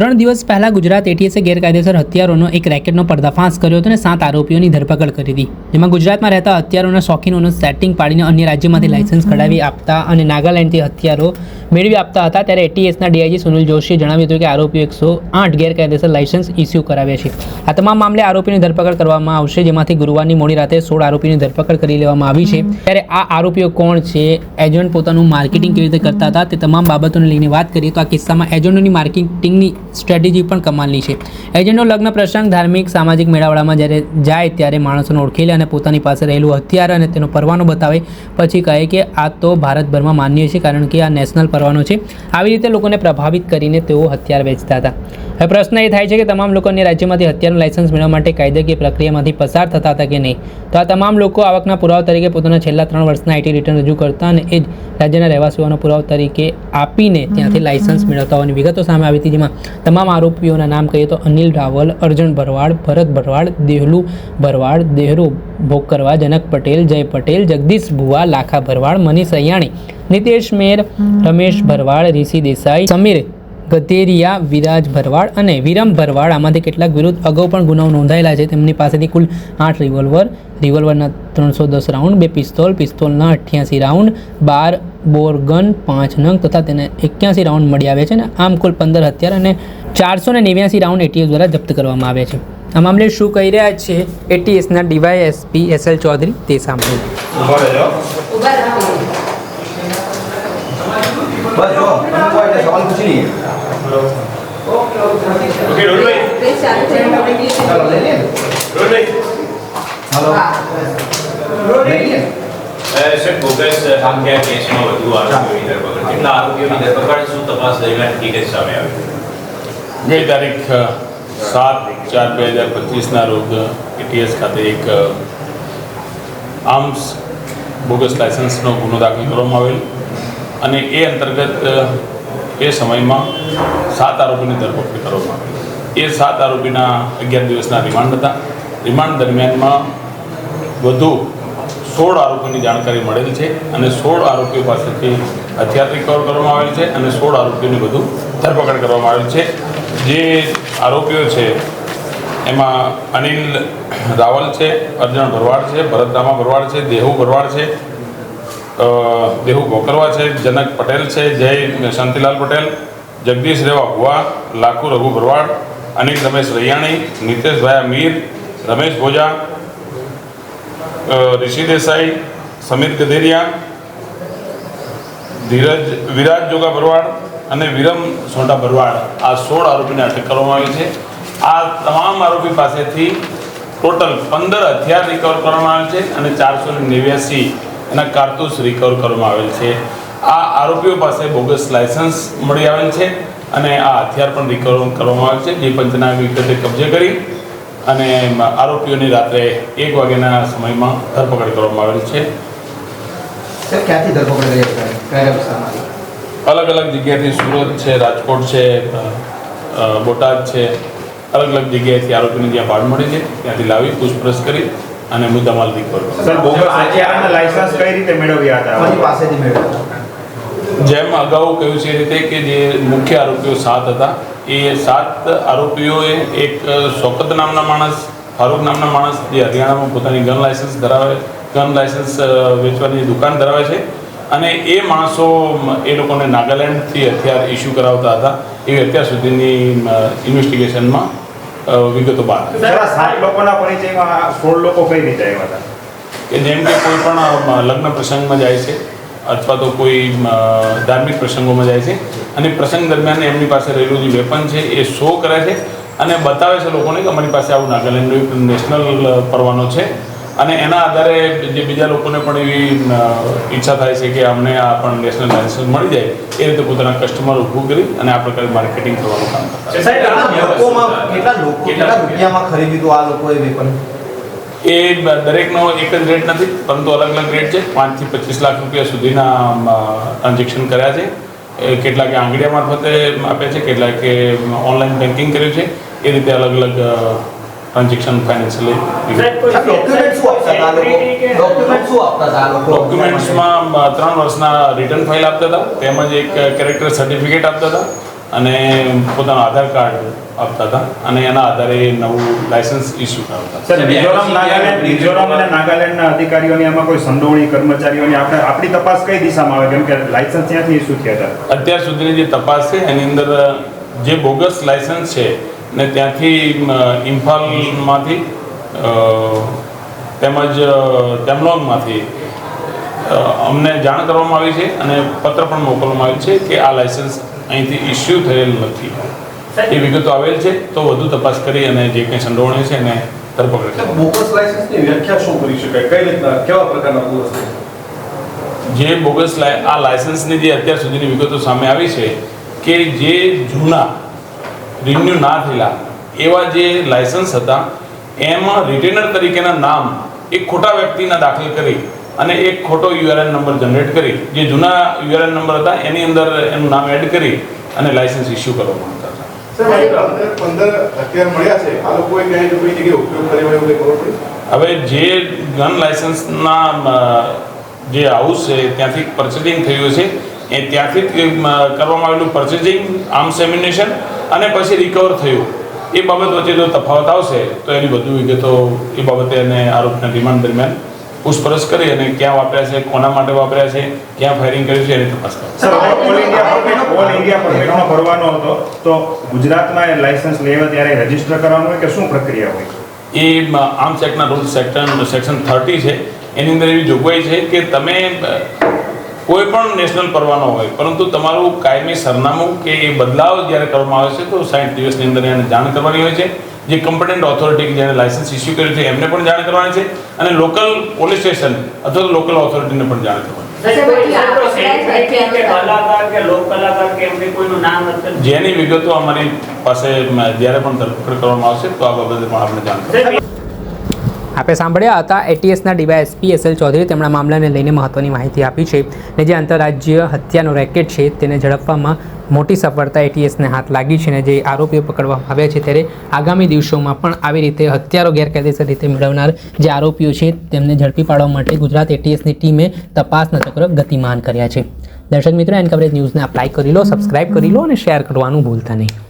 ત્રણ દિવસ પહેલાં ગુજરાત એટીએસે ગેરકાયદેસર હથિયારોનો એક રેકેટનો પર્દાફાશ કર્યો હતો અને સાત આરોપીઓની ધરપકડ કરી હતી. જેમાં ગુજરાતમાં રહેતા હથિયારોના શોખીનોનું સેટિંગ પાડીને અન્ય રાજ્યમાંથી લાયસન્સ કઢાવી આપતા અને નાગાલેન્ડથી હથિયારો મેળવી આપતા હતા ત્યારે એટીએસના ડીઆઈજી સુનિલ જોશીએ જણાવ્યું હતું કે આરોપીઓ એકસો આઠ ગેરકાયદેસર લાયસન્સ ઇસ્યુ કરાવ્યા છે. આ તમામ મામલે આરોપીની ધરપકડ કરવામાં આવશે, જેમાંથી ગુરુવારની મોડી રાતે સોળ આરોપીની ધરપકડ કરી લેવામાં આવી છે. ત્યારે આ આરોપીઓ કોણ છે? એજન્ટ પોતાનું માર્કેટિંગ કેવી રીતે કરતા હતા? તે તમામ બાબતોને લઈને વાત કરીએ તો આ કિસ્સામાં એજન્ટોની માર્કેટિંગની સ્ટ્રેટેજી પણ કમાલની છે. એજન્ટો લગ્ન પ્રસંગ, ધાર્મિક, સામાજિક મેળાવડામાં જ્યારે જાય ત્યારે માણસોને ઓળખી લે અને પોતાની પાસે રહેલું હથિયાર અને તેનો પરવાનો બતાવે. પછી કહે કે, આ તો ભારતભરમાં માન્ય છે કારણ કે આ નેશનલ પરવાનો છે. આવી રીતે લોકોને પ્રભાવિત કરીને તેઓ હથિયાર વેચતા હતા. હવે પ્રશ્ન એ થાય છે કે તમામ લોકોને રાજ્યમાંથી હથિયારનું લાયસન્સ મેળવવા માટે કાયદાકીય પ્રક્રિયામાંથી પસાર થતા હતા કે નહીં? તો આ તમામ લોકો આવકના પુરાવા તરીકે પોતાના છેલ્લા ત્રણ વર્ષના આઈટી રિટર્ન રજૂ કરતા અને એ જ રાજ્યના રહેવાસીઓનો પુરાવા તરીકે આપીને ત્યાંથી લાયસન્સ મેળવતા હોવાની વિગતો સામે આવી હતી, જેમાં તમામ આરોપીઓના નામ કહીએ તો અનિલ રાવલ અર્જુન ભરવાડ ભરત ભરવાડ દેહલુ ભરવાડ દેહરુ ભોકરવા જનક પટેલ જય પટેલ જગદીશ ભુવા લાખા ભરવાડ મનીષ અયાણી નિતેશ મેર રમેશ ભરવાડ ઋષિ દેસાઈ સમીર ગધેરિયા વિરાજ ભરવાડ અને વિરમ ભરવાડ. આમાંથી કેટલાક વિરુદ્ધ અગાઉ પણ ગુનાઓ નોંધાયેલા છે. તેમની પાસેથી કુલ આઠ રિવોલ્વર રિવોલ્વરના ત્રણસો દસ રાઉન્ડ બે પિસ્તોલ પિસ્તોલના અઠ્યાસી રાઉન્ડ બાર બોરગન પાંચ નંગ તથા તેને એક્યાસી રાઉન્ડ મળી આવ્યા છે અને આમ કુલ પંદર હથિયાર અને ચારસો ને નેવ્યાસી રાઉન્ડ એટીએસ દ્વારા જપ્ત કરવામાં આવ્યા છે. આ મામલે શું કહી રહ્યા છે એટીએસના DY SP S L Chaudhari? તે સાંભળ્યું ઊભા રહેજો બસ જો તમે કોઈ એટલે સવાલ પૂછી લઈએ. ઓકે રોડભાઈ ચાલો લઈ લઈએ. રોડભાઈ હાલો. લઈએ. સર બોગસ કામ ક્યાં કેસમાં વધુ આરોપીઓની ધરપકડ કેટલા આરોપીઓની ધરપકડ શું તપાસ દરમિયાન હકીકત સામે આવી. ગઈ તારીખ સાત ચાર બે હજાર પચીસના રોજ એટીએસ ખાતે એક આર્મ્સ બોગસ લાયસન્સનો ગુનો દાખલ કરવામાં આવેલ. અને એ અંતર્ગત એ સમયમાં સાત આરોપીની ધરપકડ કરવામાં આવી. એ સાત આરોપીના અગિયાર દિવસના રિમાન્ડ હતા. રિમાન્ડ દરમિયાનમાં વધુ સોળ આરોપીની જાણકારી મળેલ છે અને સોળ આરોપીઓ પાસેથી હથિયાર રિકવર કરવામાં આવેલ છે અને સોળ આરોપીઓની વધુ ધરપકડ કરવામાં આવેલ છે. જે આરોપીઓ છે, એમાં અનિલ રાવલ છે અર્જુન ભરવાડ છે, ભરતરામા ભરવાડ છે, દેહુ ભરવાડ છે દેહુ ભોકરવા છે, જનક પટેલ છે, જય શાંતિલાલ પટેલ, જગદીશ રેવા ભુવા, લાખુ રઘુ ભરવાડ, અનિલ રમેશ રૈયાણી નીતેશભાઈ મીર રમેશ ભોજા ઋષિ દેસાઈ, સમીર ગધેરિયા, ધીરજ, વિરાજ જોગા ભરવાડ અને વિરમ સોંટા ભરવાડ. આ સોળ આરોપીને અટક કરવામાં આવી છે. આ તમામ આરોપી પાસેથી ટોટલ પંદર હથિયાર રિકવર કરવામાં આવે છે અને ચારસો નેવ્યાસી એના કારતૂસ રિકવર કરવામાં આવેલ છે. આ આરોપીઓ પાસે બોગસ લાયસન્સ મળી આવેલ છે અને આ હથિયાર પણ રિકવર કરવામાં આવેલ છે. જે પંચના વિગતે કબજે કરી અને આરોપીઓની રાત્રે એક વાગ્યાના સમયમાં ધરપકડ કરવામાં આવેલ છે. ક્યાંથી ધરપકડ કરી અલગ અલગ જગ્યાએથી સુરત છે રાજકોટ છે બોટાદ છે. અલગ અલગ જગ્યાએથી આરોપીને જ્યાં ભાડ મળી છે ત્યાંથી લાવી પૂછપરછ કરી. અને મુદ્દામાલ રિકવર પર સર બોગસ હથિયારના લાયસન્સ કઈ રીતે મેળવ્યા હતા કોની પાસેથી મેળવ્યા જેમ અગાઉ કહ્યું છે એ રીતે કે જે મુખ્ય આરોપીઓ સાત હતા એ સાત આરોપીઓએ એક શોકત નામના માણસ ફારૂક નામના માણસ જે હરિયાણામાં પોતાની ગન લાયસન્સ ધરાવે ગન લાયસન્સ વેચવાની દુકાન ધરાવે છે. અને એ માણસો એ લોકોને નાગાલેન્ડથી હથિયાર ઇસ્યુ કરાવતા હતા. એવી અત્યાર સુધીની ઇન્વેસ્ટિગેશનમાં વિગતો બહાર. સાત લોકોના પરિચયમાં સોળ લોકો કઈ રીતે આવ્યા હતા કે જેમ કે કોઈ પણ લગ્ન પ્રસંગમાં જાય છે અથવા તો કોઈ ધાર્મિક પ્રસંગોમાં જાય છે અને પ્રસંગ દરમિયાન એમની પાસે રહેલું જે વેપન છે એ શો કરે છે અને બતાવે છે લોકોને કે અમારી પાસે આવું નાગાલેન્ડનો એક નેશનલ પરવાનો છે અને એના આધારે જે બીજા લોકોને પણ એવી ઈચ્છા થાય છે કે અમને આ પણ નેશનલ લાયસન્સ મળી જાય એ રીતે પોતાના કસ્ટમર ઊભું કરી અને આ પ્રકારે માર્કેટિંગ કરવાનું કામ કરતા હોય. કેટલા લોકોમાં કેટલા લોકો કેટલા રૂપિયામાં ખરીદ્યું હતું આ લોકોએ વેપન એ દરેકનો એક જ રેટ નથી પરંતુ અલગ અલગ રેટ છે. પાંચથી પચીસ લાખ રૂપિયા સુધીના ટ્રાન્ઝેક્શન કર્યા છે. એ કેટલાકે આંગળીયા મારફતે આપે છે કેટલાકે ઓનલાઈન બેન્કિંગ કર્યું છે. એ રીતે અલગ અલગ ટ્રાન્ઝેક્શન ફાઇનાન્શિયલી ડોક્યુમેન્ટ શું આપતા હતા લોકો ડોક્યુમેન્ટ શું આપતા હતા લોકો ડોક્યુમેન્ટ્સમાં ત્રણ વર્ષના રિટર્ન ફાઇલ આપતા હતા તેમજ એક કેરેક્ટર સર્ટિફિકેટ આપતા હતા અને પોતાનું આધાર કાર્ડ આપતા હતા અને એના આધારે નવું લાયસન્સ ઇસ્યુ કરાવતા હતા. સર મિઝોરમ નાગાલેન્ડ મિઝોરમ અને નાગાલેન્ડના અધિકારીઓની આમાં કોઈ સંડોવણી કર્મચારીઓની આપણે આપણી તપાસ કઈ દિશામાં આવે? કેમ કે લાયસન્સ ત્યાંથી ઇસ્યુ થયા હતા. અત્યાર સુધીની જે તપાસ છે એની અંદર જે બોગસ લાયસન્સ છે ને ત્યાંથી ઇમ્ફાલમાંથી તેમજ અ, ટેમલોંગમાંથી અમને જાણ કરવામાં આવી છે અને પત્ર પણ મોકલવામાં આવ્યું છે કે આ લાયસન્સ અહીંથી ઇસ્યુ થયેલ નથી. એ વિગતો આવેલ છે તો વધુ તપાસ કરી અને જે કંઈ સંડોવણી છે એને ધરપકડ કરી. બોગસ લાયસન્સની વ્યાખ્યા શું કરી શકાય? કઈ રીતના કેવા પ્રકારના બોગસ? જે બોગસ લાય- આ લાયસન્સની જે અત્યાર સુધીની વિગતો સામે આવી છે કે જે જૂના રિન્યુ ના થયેલા. એવા જે લાયસન્સ હતા એમાં રિટેનર તરીકેના નામ એક ખોટા વ્યક્તિના દાખલ કરી અને એક ખોટો યુઆરએન નંબર જનરેટ કરી. જે જૂના યુઆરએન નંબર હતા એની અંદર એનું નામ એડ કરી અને લાયસન્સ ઇસ્યુ કરવામાં હતા. હવે જે ગન લાયસન્સના જે હાઉસ છે ત્યાંથી પર્ચેસિંગ થયું છે એ ત્યાંથી કરવામાં આવેલું પર્ચેસિંગ આર્મ્સ એમ્યુનેશન અને પછી રિકવર થયું. એ બાબત વચ્ચે જો તફાવત આવશે તો એની વધુ વિગતો એ બાબતે એને આરોપના રિમાન્ડ દરમિયાન પૂછપરછ કરી અને ક્યાં વાપર્યા છે કોના માટે વાપર્યા છે ક્યાં ફાયરિંગ કર્યું છે એની તપાસ ઇન્ડિયા ભરવાનો હતો તો ગુજરાતમાં એ લાયસન્સ લેવા ત્યારે રજિસ્ટર કરવાનું હોય કે શું પ્રક્રિયા હોય? એ આર્મ્સ એક્ટના રૂલ સેક્શન સેક્શન થર્ટી છે. એની અંદર એવી જોગવાઈ છે કે તમે કોઈ પણ નેશનલ પરવાનો હોય પરંતુ તમારું કાયમી સરનામું કે એ બદલાવ જ્યારે કરવામાં આવે છે તો સાઠ દિવસની અંદર એને જાણ કરવાની હોય છે. જે કમ્પટન્ટ ઓથોરિટી જેને લાયસન્સ ઇસ્યુ કર્યું છે એમને પણ જાણ કરવાની છે અને લોકલ પોલીસ સ્ટેશન અથવા તો લોકલ ઓથોરિટીને પણ જાણ કરવાની. જેની વિગતો અમારી પાસે જ્યારે પણ ધરપકડ કરવામાં આવશે તો આ બાબતે પણ આપણે જાણ કરશું. આપણે સાંભળ્યા હતા એટીએસના ડીવાયએસપી એસ એલ ચૌધરી તેમણે મામલાને લઈને મહત્વની માહિતી આપી છે ને જે આંતરરાજ્ય હત્યાનો રેકેટ છે તેને ઝડપવામાં મોટી સફળતા એટીએસને હાથ લાગી છે ને જે આરોપીઓ પકડવામાં આવ્યા છે ત્યારે આગામી દિવસોમાં પણ આવી રીતે હત્યારો ગેરકાયદેસર રીતે મેળવનાર જે આરોપીઓ છે તેમને ઝડપી પાડવા માટે ગુજરાત એટીએસની ટીમે તપાસના ચક્ર ગતિમાન કર્યા છે. દર્શક મિત્રો એન કવરેજ ન્યૂઝને અપ્લાય કરી લો સબસ્ક્રાઇબ કરી લો અને શેર કરવાનું ભૂલતા નહીં.